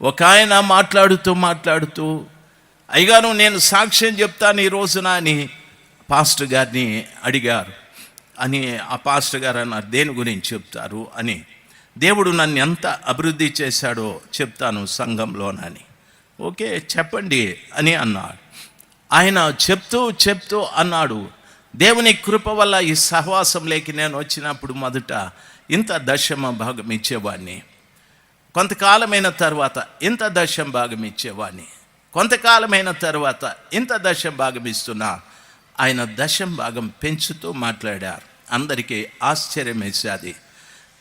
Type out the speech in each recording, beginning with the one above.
ఒక ఆయన మాట్లాడుతూ మాట్లాడుతూ అయ్యగారు నేను సాక్ష్యం చెప్తాను ఈ రోజున అని పాస్టర్ గారిని అడిగారు. అని ఆ పాస్టర్ గారు అన్నారు దేని గురించి చెప్తారు? అని. దేవుడు నన్ను ఎంత అభివృద్ధి చేశాడో చెప్తాను సంఘంలోనని. ఓకే చెప్పండి అని అన్నాడు. ఆయన చెప్తూ చెప్తూ అన్నాడు దేవుని కృప వల్ల ఈ సహవాసం లేక నేను వచ్చినప్పుడు మొదట ఇంత దశమ భాగం ఇచ్చేవాడిని. కొంతకాలమైన తర్వాత ఇంత దశం భాగం ఇచ్చేవాడిని కొంతకాలమైన తర్వాత ఇంత దశం భాగం ఇస్తున్నా. ఆయన దశం భాగం పెంచుతూ మాట్లాడారు. అందరికీ ఆశ్చర్యం వేసేది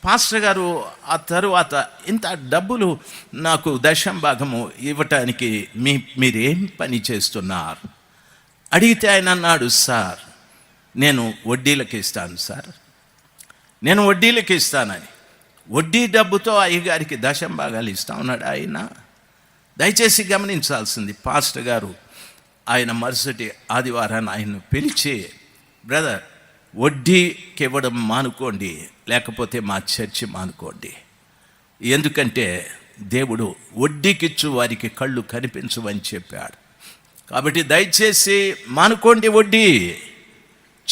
పాస్టర్ గారు ఆ తరువాత ఇంత డబ్బులు నాకు దశం భాగము ఇవ్వటానికి మీ మీరేం పని చేస్తున్నారు? అడిగితే ఆయన అన్నాడు సార్ నేను వడ్డీలకి ఇస్తాను సార్. నేను వడ్డీలకి ఇస్తానని. వడ్డీ డబ్బుతో అయ్యగారికి దశం భాగాలు ఇస్తా ఉన్నాడు ఆయన. దయచేసి గమనించాల్సింది పాస్టర్ గారు ఆయన మరుసటి ఆదివారాన్ని ఆయన్ను పిలిచి బ్రదర్ వడ్డీకి ఇవ్వడం మానుకోండి లేకపోతే మా చర్చి మానుకోండి. ఎందుకంటే దేవుడు వడ్డీకిచ్చు వారికి కళ్ళు కనిపించవని చెప్పాడు. కాబట్టి దయచేసి మానుకోండి వడ్డీ.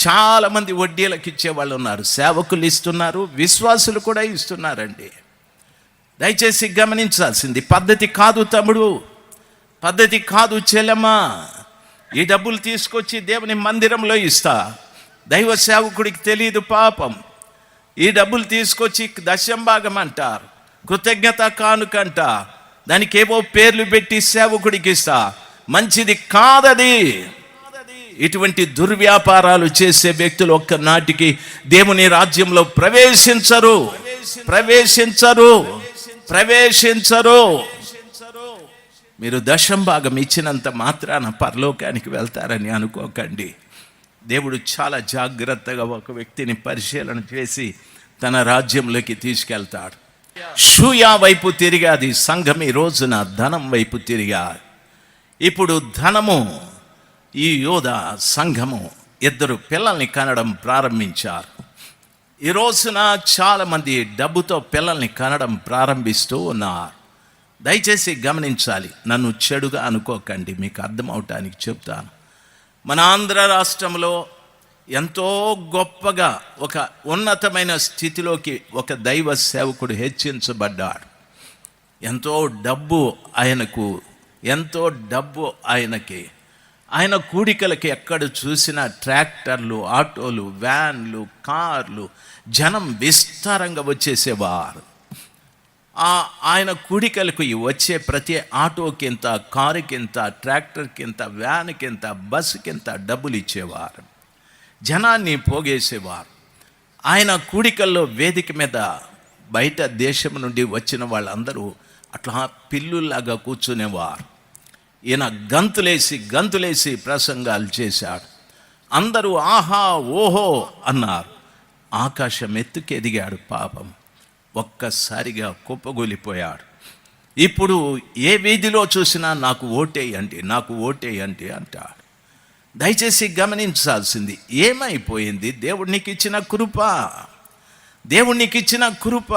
చాలామంది వడ్డీలకు ఇచ్చే వాళ్ళు ఉన్నారు. సేవకులు ఇస్తున్నారు విశ్వాసులు కూడా ఇస్తున్నారండి. దయచేసి గమనించాల్సింది పద్ధతి కాదు తమ్ముడు పద్ధతి కాదు చెల్లెమ్మా. ఈ డబ్బులు తీసుకొచ్చి దేవుని మందిరంలో ఇస్తా. దైవ సేవకుడికి తెలియదు పాపం. ఈ డబ్బులు తీసుకొచ్చి దశంభాగం అంటారు కృతజ్ఞత కానుకంట దానికి ఏవో పేర్లు పెట్టి సేవకుడికి ఇస్తా. మంచిది కాదది. ఇటువంటి దుర్వ్యాపారాలు చేసే వ్యక్తులు ఒక్క నాటికి దేవుని రాజ్యంలో ప్రవేశించరు. ప్రవేశించరు. ప్రవేశించరు. మీరు దశం భాగం ఇచ్చినంత మాత్రాన పరలోకానికి వెళ్తారని అనుకోకండి. దేవుడు చాలా జాగ్రత్తగా ఒక వ్యక్తిని పరిశీలన చేసి తన రాజ్యంలోకి తీసుకెళ్తాడు. షూయా వైపు తిరిగాది సంఘం ఈ రోజున ధనం వైపు తిరిగా ఇప్పుడు ధనము ఈ యోధ సంఘము ఇద్దరు పిల్లల్ని కనడం ప్రారంభించారు. ఈ రోజున చాలామంది డబ్బుతో పిల్లల్ని కనడం ప్రారంభిస్తూ ఉన్నారు. దయచేసి గమనించాలి నన్ను చెడుగా అనుకోకండి మీకు అర్థం అవటానికి చెప్తాను. మన ఆంధ్ర రాష్ట్రంలో ఎంతో గొప్పగా ఒక ఉన్నతమైన స్థితిలోకి ఒక దైవ సేవకుడు హెచ్చించబడ్డాడు. ఎంతో డబ్బు ఆయనకు ఎంతో డబ్బు ఆయనకి ఆయన కూడికలకి ఎక్కడ చూసినా ట్రాక్టర్లు ఆటోలు వ్యాన్లు కార్లు జనం విస్తారంగా వచ్చేసేవారు. ఆయన కూడికలకు వచ్చే ప్రతి ఆటోకింత కారుకింత ట్రాక్టర్కింత వ్యాన్కింత బస్సుకింత డబ్బులు ఇచ్చేవారు. జనాన్ని పోగేసేవారు. ఆయన కూడికల్లో వేదిక మీద బయట దేశం నుండి వచ్చిన వాళ్ళందరూ అట్లా పిల్లుల్లాగా కూర్చునేవారు. ఈయన గంతులేసి గంతులేసి ప్రసంగాలు చేశాడు. అందరూ ఆహా ఓహో అన్నారు. ఆకాశం ఎత్తుకు ఎదిగాడు పాపం. ఒక్కసారిగా కుప్పగూలిపోయాడు. ఇప్పుడు ఏ వీధిలో చూసినా నాకు ఓటేయండి నాకు ఓటేయండి అంటాడు. దయచేసి గమనించాల్సింది ఏమైపోయింది? దేవుడికి ఇచ్చిన కృప. దేవుడికి ఇచ్చిన కృప.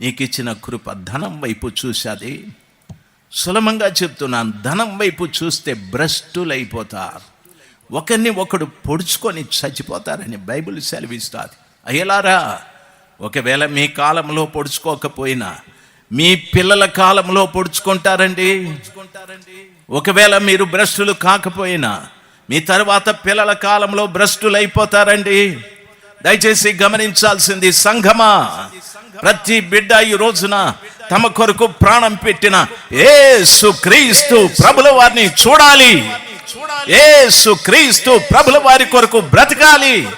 నీకు ఇచ్చిన కృప ధనం వైపు చూశాది. సులభంగా చెప్తున్నాను. ధనం వైపు చూస్తే భ్రష్టులైపోతారు. ఒకరిని ఒకడు పొడుచుకొని చచ్చిపోతారని బైబిల్ సెలవిస్తుంది. అయ్యలారా ఒకవేళ మీ కాలంలో పొడుచుకోకపోయినా మీ పిల్లల కాలంలో పొడుచుకుంటారండి. ఒకవేళ మీరు భ్రష్టులు కాకపోయినా మీ తర్వాత పిల్లల కాలంలో భ్రష్టులు అయిపోతారండి దయచేసి గమనించాల్సింది సంఘమా. ప్రతి బిడ్డ ఈ రోజున తమ కొరకు ప్రాణం పెట్టిన ఏసు క్రీస్తు ప్రభుల వారిని చూడాలి. ఏసు క్రీస్తు ప్రభుల వారి కొరకు బ్రతకాలి.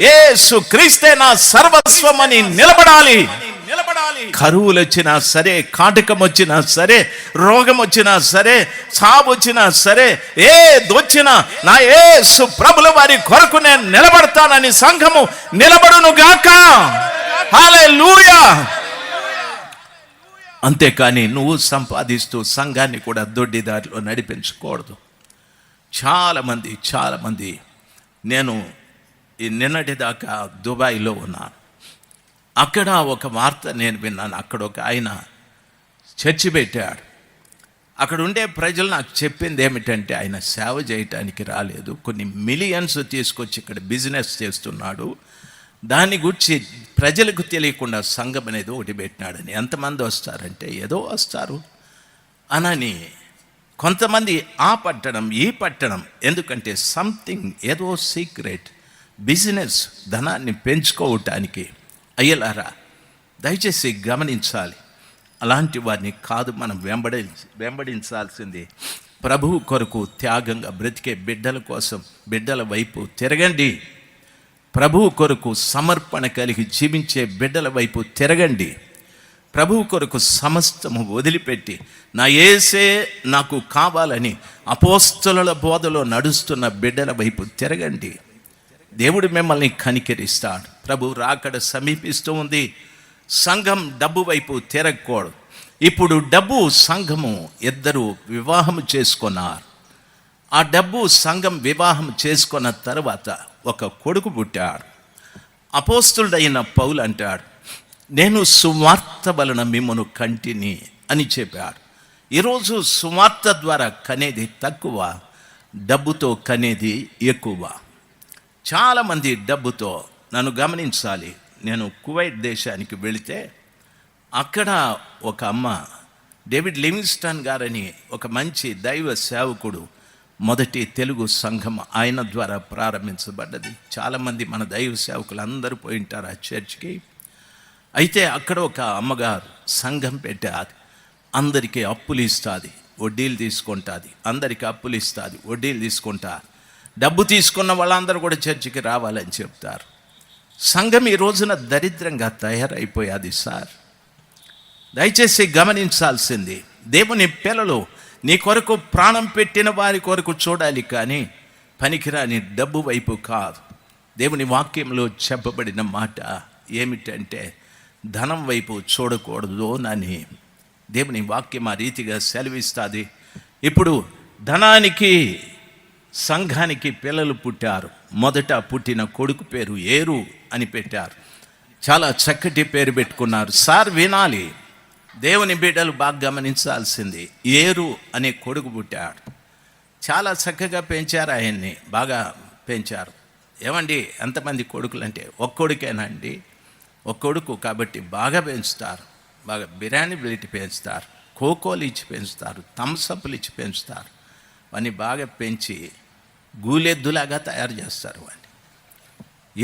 ఏసు క్రీస్తే నా సర్వస్వమని నిలబడాలి. నిలబడాలి. కరువులు వచ్చినా సరే కాటకం వచ్చినా సరే రోగం వచ్చినా సరే సాబు వచ్చినా సరే ఏ దొచ్చినా నా ఏ ప్రభుల వారి కొరకు నేను నిలబడతానని సంఘము నిలబడును గాక హల్లెలూయా. అంతేకాని నువ్వు సంపాదిస్తూ సంఘాన్ని కూడా దొడ్డిదారిలో నడిపించకూడదు. చాలామంది చాలామంది నేను ఈ నిన్నటి దాకా దుబాయ్లో ఉన్నాను. అక్కడ ఒక వార్త నేను విన్నాను. అక్కడ ఒక ఆయన చర్చి పెట్టాడు అక్కడ ఉండే ప్రజలు నాకు చెప్పింది ఏమిటంటే ఆయన సేవ చేయటానికి రాలేదు. కొన్ని మిలియన్స్ తీసుకొచ్చి ఇక్కడ బిజినెస్ చేస్తున్నాడు. దాని గురించి ప్రజలకు తెలియకుండా సంఘం అనేది ఒకటి పెట్టినాడని. ఎంతమంది వస్తారంటే ఏదో వస్తారు. అనని కొంతమంది ఆ పట్టణం ఈ పట్టణం ఎందుకంటే సంథింగ్ ఏదో సీక్రెట్ బిజినెస్ ధనాన్ని పెంచుకోవటానికి అయ్యలారా దయచేసి గమనించాలి. అలాంటి వారిని కాదు మనం వెంబడి వెంబడించాల్సింది. ప్రభువు కొరకు త్యాగంగా బ్రతికే బిడ్డల కోసం బిడ్డల వైపు తిరగండి. ప్రభువు కొరకు సమర్పణ కలిగి జీవించే బిడ్డల వైపు తిరగండి. ప్రభువు కొరకు సమస్తము వదిలిపెట్టి నా ఏసే నాకు కావాలని అపోస్తల బోధలో నడుస్తున్న బిడ్డల వైపు తిరగండి. దేవుడు మిమ్మల్ని కనికరిస్తాడు. ప్రభు రాకడ సమీపిస్తూ ఉంది. సంఘం డబ్బు వైపు తిరగకూడదు. ఇప్పుడు డబ్బు సంఘము ఇద్దరు వివాహం చేసుకున్నారు. ఆ డబ్బు సంఘం వివాహం చేసుకున్న తర్వాత ఒక కొడుకు పుట్టాడు. అపోస్తుడైన పౌలు అంటాడు నేను సువార్త వలన మిమ్మను కంటిని అని చెప్పాడు. ఈరోజు సువార్త ద్వారా కనేది తక్కువ డబ్బుతో కనేది ఎక్కువ. చాలామంది డబ్బుతో నన్ను గమనించాలి. నేను కువైట్ దేశానికి వెళితే అక్కడ ఒక అమ్మ డేవిడ్ లివింగ్స్టన్ గారని ఒక మంచి దైవ సేవకుడు మొదటి తెలుగు సంఘం ఆయన ద్వారా ప్రారంభించబడ్డది. చాలామంది మన దైవ సేవకులు అందరూ పోయి ఉంటారు ఆ చర్చ్కి. అయితే అక్కడ ఒక అమ్మగారు సంఘం పెట్టారు. అందరికీ అప్పులు ఇస్తుంది వడ్డీలు తీసుకుంటుంది. అందరికీ అప్పులు ఇస్తుంది వడ్డీలు తీసుకుంటారు. డబ్బు తీసుకున్న వాళ్ళందరూ కూడా చర్చికి రావాలని చెప్తారు. సంఘం ఈ రోజున దరిద్రంగా తయారైపోయాది సార్. దయచేసి గమనించాల్సింది దేవుని పిల్లలు నీ కొరకు ప్రాణం పెట్టిన వారి కొరకు చూడాలి కానీ పనికిరాని డబ్బు వైపు కాదు. దేవుని వాక్యంలో చెప్పబడిన మాట ఏమిటంటే ధనం వైపు చూడకూడదు అని దేవుని వాక్యం ఆ రీతిగా సెలవిస్తుంది. ఇప్పుడు ధనానికి సంఘానికి పిల్లలు పుట్టారు. మొదట పుట్టిన కొడుకు పేరు ఏరు అని పెట్టారు. చాలా చక్కటి పేరు పెట్టుకున్నారు. సార్ వినాలి. దేవుని బిడ్డలు బాగా గమనించాల్సింది. ఏరు అనే కొడుకు పుట్టాడు. చాలా చక్కగా పెంచారు ఆయన్ని. బాగా పెంచారు. ఏమండి ఎంతమంది కొడుకులు అంటే ఒక్కొడుకేనండి ఒక్కొడుకు కాబట్టి బాగా పెంచుతారు. బాగా బిర్యానీ పెట్టి పెంచుతారు. కోకోలు ఇచ్చి పెంచుతారు. థమ్సప్లు ఇచ్చి పెంచుతారు. అని బాగా పెంచి గూలెద్దులాగా తయారు చేస్తారు వాడిని.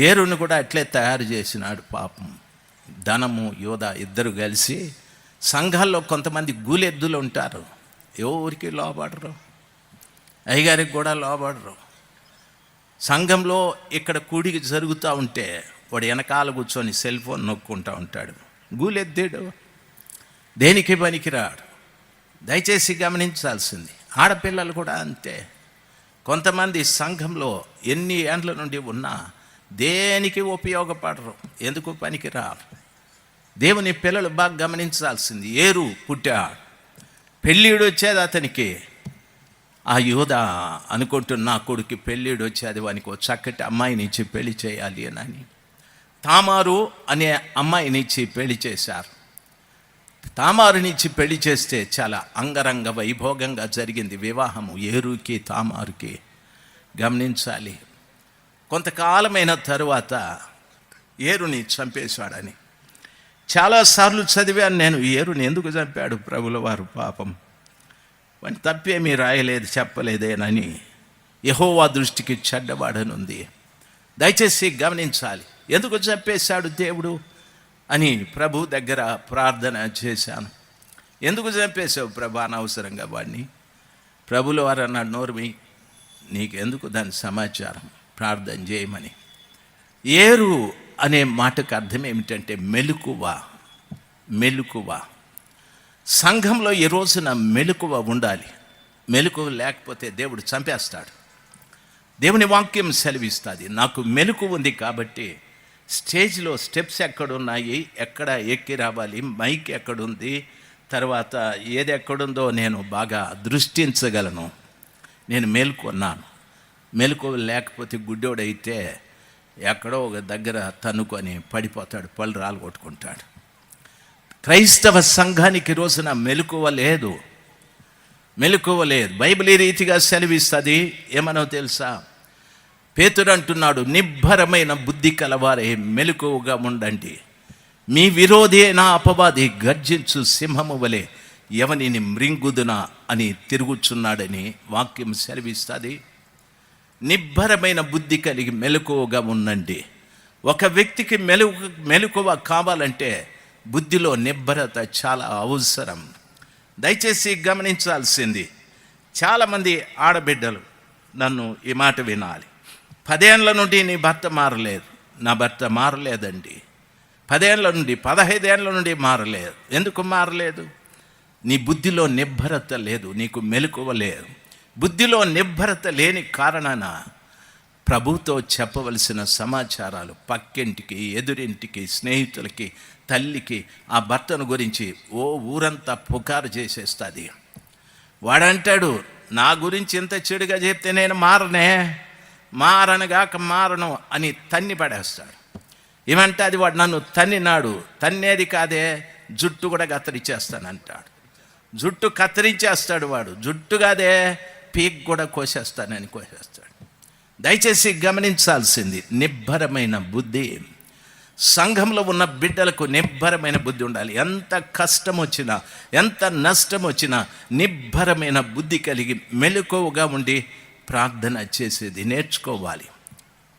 ఏరుని కూడా అట్లే తయారు చేసినాడు పాపం. ధనము యోధ ఇద్దరు కలిసి సంఘాల్లో కొంతమంది గూలెద్దులు ఉంటారు. ఎవరికి లోపడరు అయ్యగారికి కూడా లోపడరు సంఘంలో ఇక్కడ కూడికి జరుగుతూ ఉంటే వాడు వెనకాల కూర్చొని సెల్ ఫోన్ నొక్కుంటూ ఉంటాడు. గూలెద్దాడు. దేనికి పనికిరాడు? దయచేసి గమనించాల్సింది. ఆడపిల్లలు కూడా అంతే. కొంతమంది సంఘంలో ఎన్ని ఏండ్ల నుండి ఉన్నా దేనికి ఉపయోగపడరు ఎందుకు పనికిరారు? దేవుని పిల్లలు బాగా గమనించాల్సింది ఏరు పుట్టాడు. పెళ్ళిడు వచ్చేది అతనికి. ఆ యోధ అనుకుంటున్న నా కొడుకు పెళ్ళిడు వచ్చేది వానికి ఒక చక్కటి అమ్మాయిని ఇచ్చి పెళ్ళి చేయాలి అని తామారు అనే అమ్మాయిని ఇచ్చి పెళ్ళి చేశారు. తామారునిచ్చి పెళ్ళి చేస్తే చాలా అంగరంగ వైభోగంగా జరిగింది వివాహము ఏరుకి తామారుకి. గమనించాలి. కొంతకాలమైన తరువాత ఏరుని చంపేశాడని. చాలాసార్లు చదివాను నేను ఏరుని ఎందుకు చంపాడు ప్రభుల వారు పాపం? వాడిని తప్పేమీ రాయలేదు చెప్పలేదేనని యహోవా దృష్టికి చెడ్డవాడనుంది. దయచేసి గమనించాలి. ఎందుకు చంపేశాడు దేవుడు? అని ప్రభు దగ్గర ప్రార్థన చేశాను. ఎందుకు చంపేశావు ప్రభా? అనవసరంగా వాడిని ప్రభులు వారు అన్నాడు నోర్మి నీకెందుకు దాని సమాచారం? ప్రార్థన చేయమని. ఏరు అనే మాటకు అర్థం ఏమిటంటే మెలకువ మెలకువ. సంఘంలో ఈ రోజున మెలకువ ఉండాలి? మెలకువ లేకపోతే దేవుడు చంపేస్తాడు. దేవుని వాక్యం సెలవిస్తుంది. నాకు మెలుకు ఉంది కాబట్టి స్టేజ్లో స్టెప్స్ ఎక్కడున్నాయి? ఎక్కడ ఎక్కి రావాలి? మైక్ ఎక్కడుంది? తర్వాత ఏది ఎక్కడుందో నేను బాగా దృష్టించగలను. నేను మేల్కొన్నాను. మెలకు లేకపోతే గుడ్డోడైతే ఎక్కడో ఒక దగ్గర తనుకొని పడిపోతాడు పళ్ళు రాలు కొట్టుకుంటాడు క్రైస్తవ సంఘానికి రోజున మెలకువ లేదు మెలకువ లేదు బైబిల్ ఈ రీతిగా సెలవిస్తుంది? ఏమనో తెలుసా? పేతుడు అంటున్నాడు నిబ్బరమైన బుద్ధి కలవారే మెలకువగా ఉండండి. మీ విరోధి అయిన అపవాది గర్జించు సింహము వలె ఎవనిని మృంగుదున అని తిరుగుచున్నాడని వాక్యం సెలవిస్తుంది. నిబ్బరమైన బుద్ధి కలిగి మెలకువగా ఉండండి. ఒక వ్యక్తికి మెలు మెలకువ కావాలంటే బుద్ధిలో నిబ్బరత చాలా అవసరం. దయచేసి గమనించాల్సింది చాలామంది ఆడబిడ్డలు నన్ను ఈ మాట వినాలి. పదేళ్ళ నుండి నీ భర్త మారలేదు నా భర్త మారలేదండి. పదేళ్ళ నుండి పదహైదేళ్ళ నుండి మారలేదు. ఎందుకు మారలేదు? నీ బుద్ధిలో నిబ్బరత లేదు నీకు మెలకువ లేదు. బుద్ధిలో నిబ్బరత లేని కారణాన ప్రభుతో చెప్పవలసిన సమాచారాలు పక్కింటికి ఎదురింటికి స్నేహితులకి తల్లికి ఆ భర్తను గురించి ఓ ఊరంతా పుకారు చేసేస్తుంది. వాడంటాడు నా గురించి ఇంత చెడుగా చెప్తే నేను మారనే? మారనగాక మారను అని తన్ని పడేస్తాడు. ఏమంటే అది వాడు నన్ను తన్నినాడు. తన్నేది కాదే జుట్టు కూడా కత్తిరించేస్తానంటాడు జుట్టు కత్తిరించేస్తాడు వాడు. జుట్టు కాదే పీక్ కూడా కోసేస్తానని కోసేస్తాడు. దయచేసి గమనించాల్సింది నిబ్బరమైన బుద్ధి. సంఘంలో ఉన్న బిడ్డలకు నిబ్బరమైన బుద్ధి ఉండాలి. ఎంత కష్టం వచ్చినా ఎంత నష్టం వచ్చినా నిబ్బరమైన బుద్ధి కలిగి మెలకువగా ఉండి ప్రార్థన చేసేది నేర్చుకోవాలి.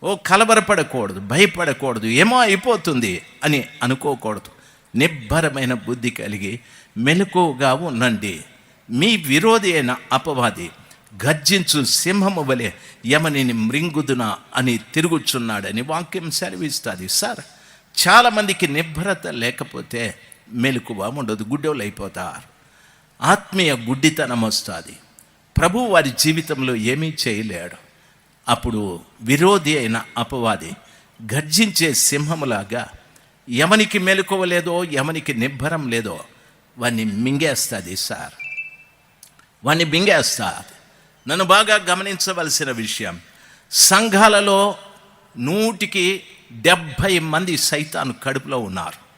ఓ కలవరపడకూడదు భయపడకూడదు ఏమో అయిపోతుంది అని అనుకోకూడదు. నిబ్బరమైన బుద్ధి కలిగి మెలకువగా ఉండండి. మీ విరోధి అయిన అపవాది గర్జించు సింహము వలె యమనిని మృంగుదున అని తిరుగుచున్నాడని వాక్యం సెలవిస్తుంది. సార్ చాలామందికి నిబ్బరత లేకపోతే మెలకువ ఉండదు గుడ్డోళ్ళు అయిపోతారు. ఆత్మీయ గుడ్డితనం వస్తుంది. ప్రభు వారి జీవితంలో ఏమీ చేయలేడు. అప్పుడు విరోధి అయిన అపవాది గర్జించే సింహములాగా ఎవనికి మెలకువ లేదో ఎవనికి నిబ్బరం లేదో వాడిని మింగేస్తుంది సార్. వాడిని మింగేస్తుంది నన్ను బాగా గమనించవలసిన విషయం సంఘాలలో నూటికి డెబ్భై మంది సైతాను కడుపులో ఉన్నారు.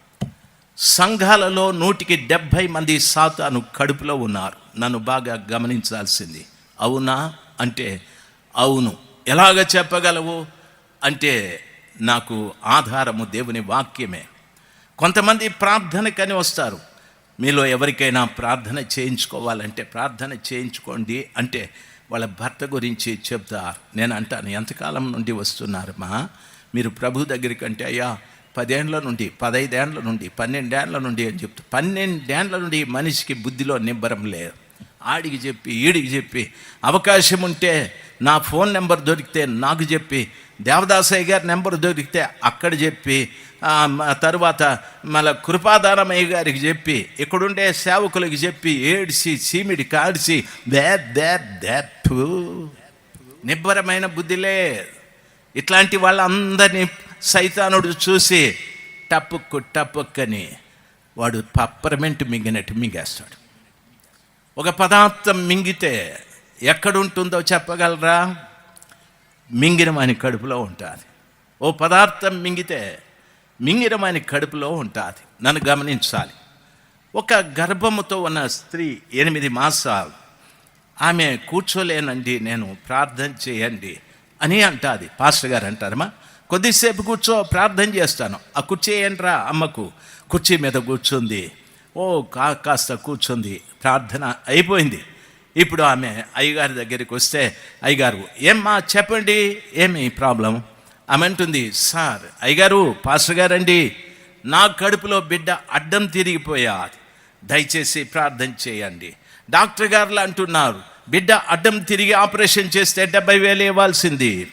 సంఘాలలో నూటికి డెబ్భై మంది సాతాను కడుపులో ఉన్నారు. నన్ను బాగా గమనించాల్సింది అవునా? అంటే అవును. ఎలాగ చెప్పగలవు? అంటే నాకు ఆధారము దేవుని వాక్యమే. కొంతమంది ప్రార్థనకని వస్తారు. మీలో ఎవరికైనా ప్రార్థన చేయించుకోవాలంటే ప్రార్థన చేయించుకోండి అంటే వాళ్ళ భర్త గురించి చెప్తారు. నేను అంటాను ఎంతకాలం నుండి వస్తున్నారమ్మా? మీరు ప్రభు దగ్గరికి అంటే అయ్యా పదేండ్ల నుండి పదైదేండ్ల నుండి పన్నెండేండ్ల నుండి అని చెప్తా పన్నెండేండ్ల నుండి మనిషికి బుద్ధిలో నిబ్బరం లేదు. ఆడికి చెప్పి ఈడికి చెప్పి అవకాశం ఉంటే నా ఫోన్ నెంబర్ దొరికితే నాకు చెప్పి దేవదాసయ్య గారి నెంబర్ దొరికితే అక్కడ చెప్పి తరువాత మళ్ళా కృపాదానమయ్య గారికి చెప్పి ఇక్కడుండే సేవకులకి చెప్పి ఏడ్చి చీమిడి కాడిసి దే దే దే నిబ్బరమైన బుద్ధిలే ఇట్లాంటి వాళ్ళందరినీ సైతానుడు చూసి టప్పుక్కు టప్పుక్కని వాడు పప్పరమెంట్ మింగినట్టు మింగేస్తాడు. ఒక పదార్థం మింగితే ఎక్కడుంటుందో చెప్పగలరా? మింగిన కడుపులో ఉంటుంది. ఓ పదార్థం మింగితే మింగిన కడుపులో ఉంటుంది. నన్ను గమనించాలి. ఒక గర్భముతో ఉన్న స్త్రీ ఎనిమిది మాసాలు. ఆమె కూర్చోలేనండి నేను ప్రార్థన చేయండి అని అంటుంది. పాస్టర్ గారు అంటారమ్మా కొద్దిసేపు కూర్చో ప్రార్థన చేస్తాను. ఆ కుర్చీ ఏంట్రా అమ్మకు? కుర్చీ మీద కూర్చుంది. ఓ కా కాస్త కూర్చుంది. ప్రార్థన అయిపోయింది. ఇప్పుడు ఆమె అయ్యగారి దగ్గరికి వస్తే అయ్యగారు ఏమ్మా చెప్పండి ఏమి ప్రాబ్లం? ఆమె అంటుంది సార్ అయ్యగారు పాస్టర్ గారండి నా కడుపులో బిడ్డ అడ్డం తిరిగిపోయా దయచేసి ప్రార్థన చేయండి. డాక్టర్ గారులు అంటున్నారు బిడ్డ అడ్డం తిరిగి ఆపరేషన్ చేస్తే డెబ్బై వేలు ఇవ్వాల్సింది.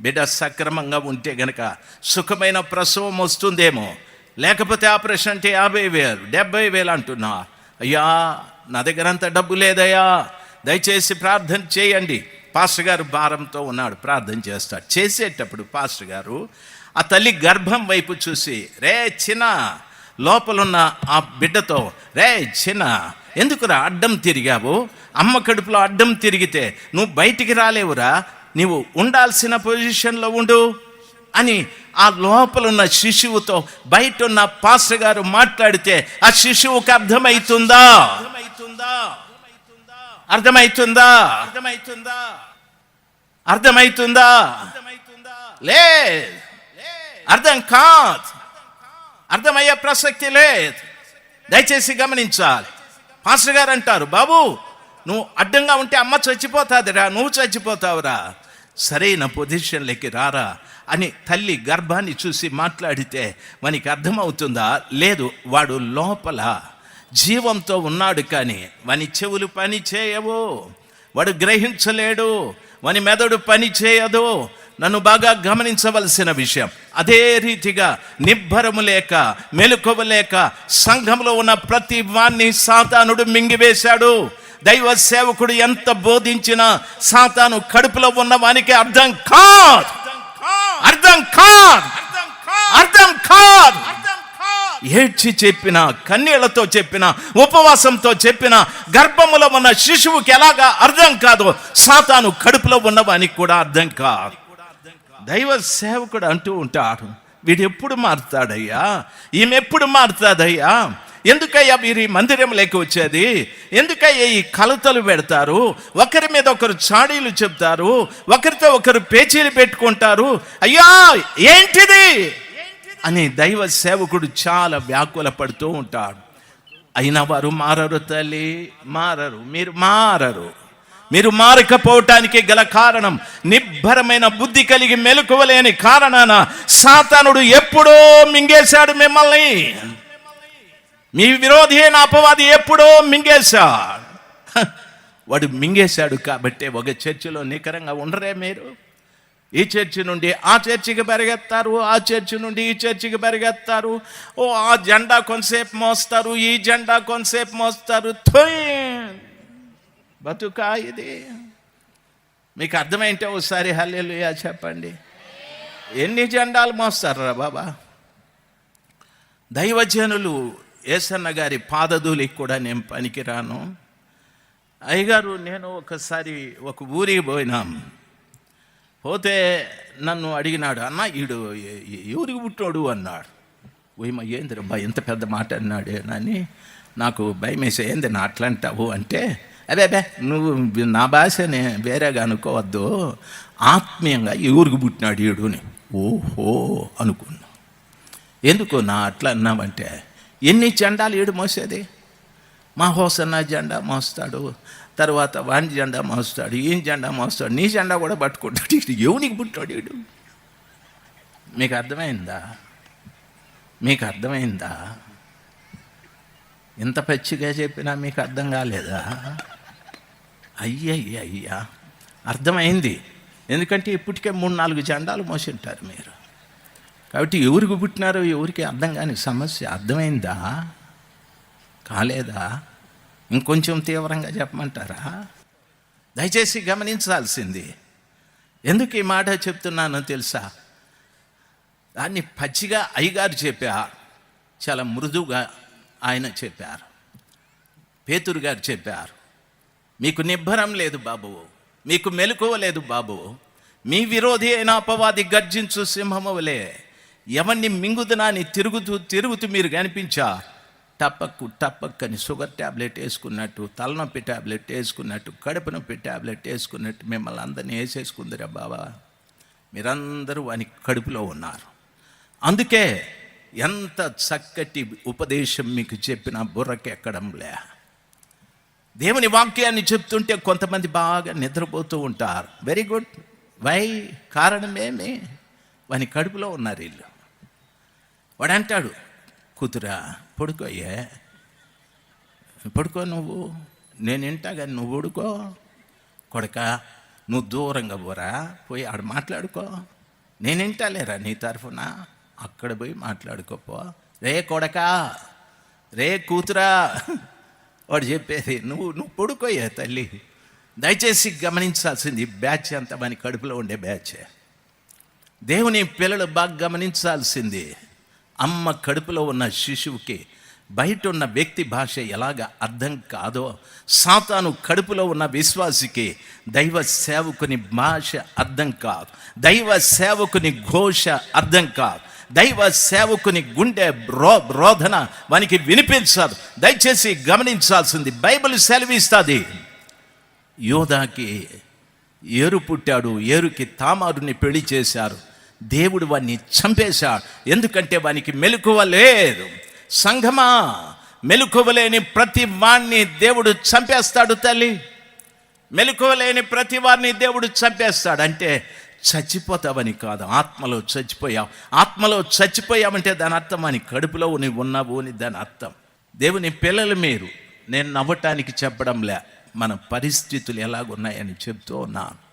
బిడ్డ సక్రమంగా ఉంటే గనక సుఖమైన ప్రసవం వస్తుందేమో. లేకపోతే ఆపరేషన్ అంటే యాభై వేలు డెబ్బై వేలు అంటున్నా అయ్యా నా దగ్గర అంత డబ్బు లేదయ్యా. దయచేసి ప్రార్థన చేయండి. పాస్టర్ గారు భారంతో ఉన్నాడు ప్రార్థన చేస్తాడు. చేసేటప్పుడు పాస్టర్ గారు ఆ తల్లి గర్భం వైపు చూసి రే చిన్న లోపలున్న ఆ బిడ్డతో రే చిన్న ఎందుకురా అడ్డం తిరిగావు? అమ్మ కడుపులో అడ్డం తిరిగితే నువ్వు బయటికి రాలేవురా? నీవు ఉండాల్సిన పొజిషన్లో ఉండు అని ఆ లోపలున్న శిశువుతో బయట ఉన్న పాస్టర్ గారు మాట్లాడితే ఆ శిశువుకి అర్థమవుతుందా అర్థమవుతుందా? అర్థమవుతుందా? అర్థమవుతుందా? లే. అర్థం కాదు. అర్థమయ్యే ప్రసక్తి లేదు. దయచేసి గమనించాలి. పాస్టర్ గారు అంటారు బాబు నువ్వు అడ్డంగా ఉంటే అమ్మ చచ్చిపోతాదిరా నువ్వు చచ్చిపోతావురా. సరైన పొజిషన్లోకి రారా అని తల్లి గర్భాన్ని చూసి మాట్లాడితే మనకి అర్థమవుతుందా? లేదు వాడు లోపల జీవంతో ఉన్నాడు కానీ వాని చెవులు పని చేయవు వాడు గ్రహించలేడు వాని మెదడు పని చేయదు. నన్ను బాగా గమనించవలసిన విషయం అదే రీతిగా నిబ్బరము లేక మెలకువ లేక సంఘంలో ఉన్న ప్రతి వాణ్ణి సాతానుడు మింగివేశాడు. దైవ సేవకుడు ఎంత బోధించినా సాతాను కడుపులో ఉన్న వానికి అర్థం కాదు. అర్థం కాదు. అర్థం కాదు. ఏడ్చి చెప్పిన కన్నీళ్ళతో చెప్పిన ఉపవాసంతో చెప్పిన గర్భములో ఉన్న శిశువుకి ఎలాగా అర్థం కాదు సాతాను కడుపులో ఉన్నవానికి కూడా అర్థం కాదు. దైవ సేవకుడు అంటూ ఉంటాడు వీడు ఎప్పుడు మారుతాడయ్యా? ఈమె ఎప్పుడు మారుతాదయ్యా? ఎందుకయ్యా మీరు ఈ మందిరంలోకి వచ్చేది? ఎందుకయ్యా ఈ కలతలు పెడతారు? ఒకరి మీద ఒకరు చాడీలు చెప్తారు ఒకరితో ఒకరు పేచీలు పెట్టుకుంటారు. అయ్యా ఏంటిది? అని దైవ సేవకుడు చాలా వ్యాకుల పడుతూ ఉంటాడు. అయినా వారు మారరు తల్లి మారరు. మీరు మారరు. మీరు మారకపోవటానికి గల కారణం నిబ్బరమైన బుద్ధి కలిగి మెలకువలేని కారణాన సాతానుడు ఎప్పుడో మింగేశాడు మిమ్మల్ని. మీ విరోధి అయిన అపవాది ఎప్పుడో మింగేశాడు. వాడు మింగేశాడు కాబట్టి ఒక చర్చిలో నికరంగా ఉండరే మీరు. ఈ చర్చి నుండి ఆ చర్చికి పరిగెత్తారు ఆ చర్చి నుండి ఈ చర్చికి పరిగెత్తారు. ఓ ఆ జెండా కొంతసేపు మోస్తారు ఈ జెండా కొంతసేపు మోస్తారు. బతుకా ఇది? మీకు అర్థమైంటే ఒకసారి హల్లెలుయా చెప్పండి. ఎన్ని జెండాలు మోస్తారా బాబా? దైవజనులు ఏసన్న గారి పాదధూలికి కూడా నేను పనికిరాను. అయ్యగారు నేను ఒకసారి ఒక ఊరికి పోయినాం. పోతే నన్ను అడిగినాడు అన్న ఈడు ఎవరికి పుట్టాడు? అన్నాడు. ఓయమ్మ ఏంది రబ్బా ఎంత పెద్ద మాట అన్నాడు అని నాకు భయం వేసే ఏంది నా అట్లాంటావు? అంటే అదే అదే నువ్వు నా భాషని వేరేగా అనుకోవద్దు. ఆత్మీయంగా ఎవరికి పుట్టినాడు ఈడుని ఓహో అనుకున్నా. ఎందుకు నా అట్లా అన్నావంటే ఎన్ని జెండాలు ఏడు మోసేది? మా హోసన్న జెండా మోస్తాడు తర్వాత వాని జెండా మోస్తాడు ఈయన జెండా మోస్తాడు నీ జెండా కూడా పట్టుకుంటాడు. ఇటు ఎవనికి పుట్టాడు వీడు మీకు అర్థమైందా? మీకు అర్థమైందా? ఇంత పచ్చిగా చెప్పినా మీకు అర్థం కాలేదా? అయ్యయ్య అయ్యా అర్థమైంది. ఎందుకంటే ఇప్పటికే మూడు నాలుగు జెండాలు మోసింటారు మీరు. కాబట్టి ఎవరికి పుట్టినారో ఎవరికి అర్థం కాని సమస్య అర్థమైందా? కాలేదా? ఇంకొంచెం తీవ్రంగా చెప్పమంటారా? దయచేసి గమనించాల్సింది. ఎందుకు ఈ మాట చెప్తున్నానో తెలుసా? దాన్ని పచ్చిగా అయ్యగారు చెప్పారు. చాలా మృదువుగా ఆయన చెప్పారు. పేతురు గారు చెప్పారు. మీకు నిబ్బరం లేదు బాబు. మీకు మెలకువ లేదు బాబు. మీ విరోధి అయిన అపవాది గర్జించు సింహములే ఎవరిని మింగుదనాన్ని అని తిరుగుతూ తిరుగుతూ మీరు కనిపించారు. టపక్కు టపక్కని షుగర్ ట్యాబ్లెట్ వేసుకున్నట్టు తలనొప్పి ట్యాబ్లెట్ వేసుకున్నట్టు కడుపు నొప్పి ట్యాబ్లెట్ వేసుకున్నట్టు మిమ్మల్ని అందరినీ వేసేసుకుందిరా బాబా మీరందరూ వాని కడుపులో ఉన్నారు. అందుకే ఎంత చక్కటి ఉపదేశం మీకు చెప్పిన బుర్రకెక్కడంలే దేవుని వాక్యాన్ని చెప్తుంటే కొంతమంది బాగా నిద్రపోతూ ఉంటారు. వెరీ గుడ్ వై కారణమేమి వాని కడుపులో ఉన్నారు వీళ్ళు. వాడంటాడు కూతురా పడుకోయే పడుకో నువ్వు. నేను వింటా కానీ నువ్వు పడుకో కొడక నువ్వు దూరంగా పోరా. పోయి ఆడ మాట్లాడుకో. నేను వింటాలేరా నీ తరఫున? అక్కడ పోయి మాట్లాడుకోపో రే కొడక రే కూతురా. వాడు చెప్పేది నువ్వు నువ్వు పడుకోయే తల్లి. దయచేసి గమనించాల్సింది ఈ బ్యాచ్ అంతా మన కడుపులో ఉండే బ్యాచ్. దేవుని పిల్లలు బాగా గమనించాల్సింది. అమ్మ కడుపులో ఉన్న శిశువుకి బయట ఉన్న వ్యక్తి భాష ఎలాగ అర్థం కాదో సాతాను కడుపులో ఉన్న విశ్వాసికి దైవ సేవకుని భాష అర్థం కాదు. దైవ సేవకుని ఘోష అర్థం కాదు. దైవ సేవకుని గుండె రో రోధన వానికి వినిపించదు. దయచేసి గమనించాల్సింది. బైబిల్ సెలవిస్తుంది. యోధాకి ఏరు పుట్టాడు. ఏరుకి తామారుని పెళ్ళి చేశారు. దేవుడు వాణ్ణి చంపేశాడు. ఎందుకంటే వానికి మెలకువ లేదు. సంఘమా మెలకువలేని ప్రతి వాణ్ణి దేవుడు చంపేస్తాడు తల్లి. మెలకువలేని ప్రతి వారిని దేవుడు చంపేస్తాడు. అంటే చచ్చిపోతావని కాదు ఆత్మలో చచ్చిపోయావు. ఆత్మలో చచ్చిపోయావంటే దాని అర్థం అని కడుపులో ఉని ఉన్నావు అని దాని అర్థం. దేవుని పిల్లలు మీరు నేను నవ్వటానికి చెప్పడంలే. మన పరిస్థితులు ఎలాగున్నాయని చెప్తూ ఉన్నాను.